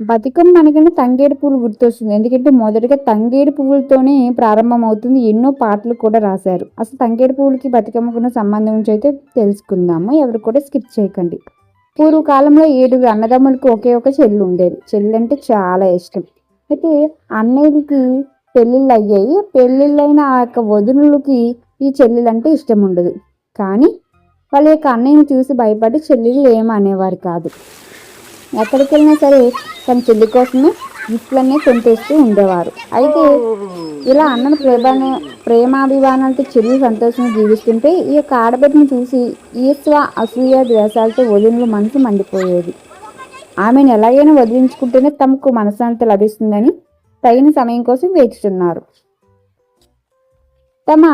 బతుకమ్మ అనగానే తంగేడు పువ్వులు గుర్తొస్తుంది. ఎందుకంటే మొదటగా తంగేడు పువ్వులతోనే ప్రారంభం అవుతుంది ఎన్నో పాటలు కూడా రాశారు. అసలు తంగేడు పువ్వులకి బతుకమ్మకున్న సంబంధం గురించి అయితే తెలుసుకుందాము. ఎవరు కూడా స్కిప్ చేయకండి. పూర్వకాలంలో ఏడుగురు అన్నదమ్ములకు ఒకే ఒక చెల్లి ఉండేది. చెల్లి అంటే చాలా ఇష్టం. అయితే అన్నయ్యకి పెళ్ళిళ్ళు అయ్యాయి. పెళ్ళిళ్ళైన ఆ యొక్క వదునులకి ఈ చెల్లెలంటే ఇష్టం ఉండదు. కానీ వాళ్ళ యొక్క అన్నయ్యని చూసి భయపడి చెల్లెలు ఏమనేవారు అనేవారు కాదు. ఎక్కడికి వెళ్ళినా సరే తన చెల్లి కోసమే గిఫ్ట్లన్నీ కొనితేస్తూ ఉండేవారు. అయితే ఇలా అన్నను ప్రేమ ప్రేమాభిమానాలతో చెల్లి సంతోషంగా జీవిస్తుంటే ఈ యొక్క ఆడబిడ్డను చూసి ఈశ్వ అసూయ ద్వేషాలతో వదినలు మనసు మండిపోయేది. ఆమెను ఎలాగైనా వదిలించుకుంటేనే తమకు మనశ్శాంతి లభిస్తుందని తగిన సమయం కోసం వేచుతున్నారు తమ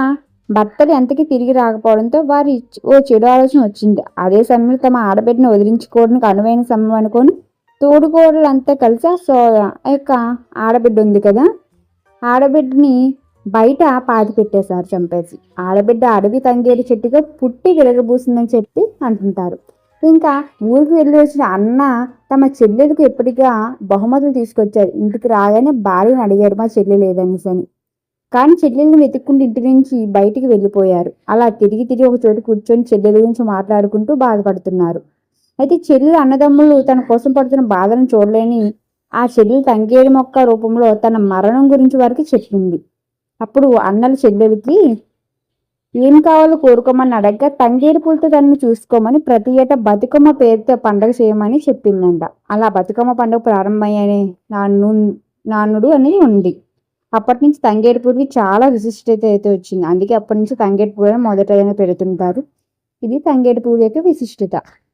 భర్తలు ఎంతకి తిరిగి రాకపోవడంతో వారి ఓ చెడు ఆలోచన వచ్చింది. అదే సమయంలో తమ ఆడబిడ్డను వదిలించుకోవడానికి అనువైన సమయం అనుకొని తోడుకోడలంతా కలిసి ఆ సో యొక్క ఆడబిడ్డ ఉంది కదా? ఆడబిడ్డని బయట పాతి పెట్టేశారు చంపేసి. ఆడబిడ్డ అడవి తంగేరి చెట్టుగా పుట్టి విరగబూసిందని చెప్పి అంటుంటారు. ఇంకా ఊరికి వెళ్ళి వచ్చిన అన్న తమ చెల్లెలకు ఎప్పటిగా బహుమతులు తీసుకొచ్చారు. ఇంటికి రాగానే భార్యను అడిగారు మా చెల్లె లేదనేసి అని. కానీ చెల్లెల్ని వెతుక్కుంటూ ఇంటి నుంచి బయటికి వెళ్ళిపోయారు. అలా తిరిగి తిరిగి ఒక చోట కూర్చొని చెల్లెల గురించి మాట్లాడుకుంటూ బాధపడుతున్నారు. అయితే చెల్లెలు అన్నదమ్ములు తన కోసం పడుతున్న బాధను చూడలేని ఆ చెల్లెలు తంగేడి మొక్క రూపంలో తన మరణం గురించి వారికి చెప్పింది. అప్పుడు అన్నల చెల్లెలకి ఏం కావాలో కోరుకోమని అడగగా తంగేడి పూలతో తనని చూసుకోమని ప్రతి ఏటా బతుకమ్మ పేరుతో పండగ చేయమని చెప్పిందంట. అలా బతుకమ్మ పండుగ ప్రారంభమయ్యానే నాన్ను నాన్నుడు అనేది ఉంది. అప్పటి నుంచి తంగేడి పూలకి చాలా విశిష్టత అయితే వచ్చింది. అందుకే అప్పటి నుంచి తంగేడి పూలను మొదటగా పెడుతుంటారు. ఇది తంగేడు పూల యొక్క విశిష్టత.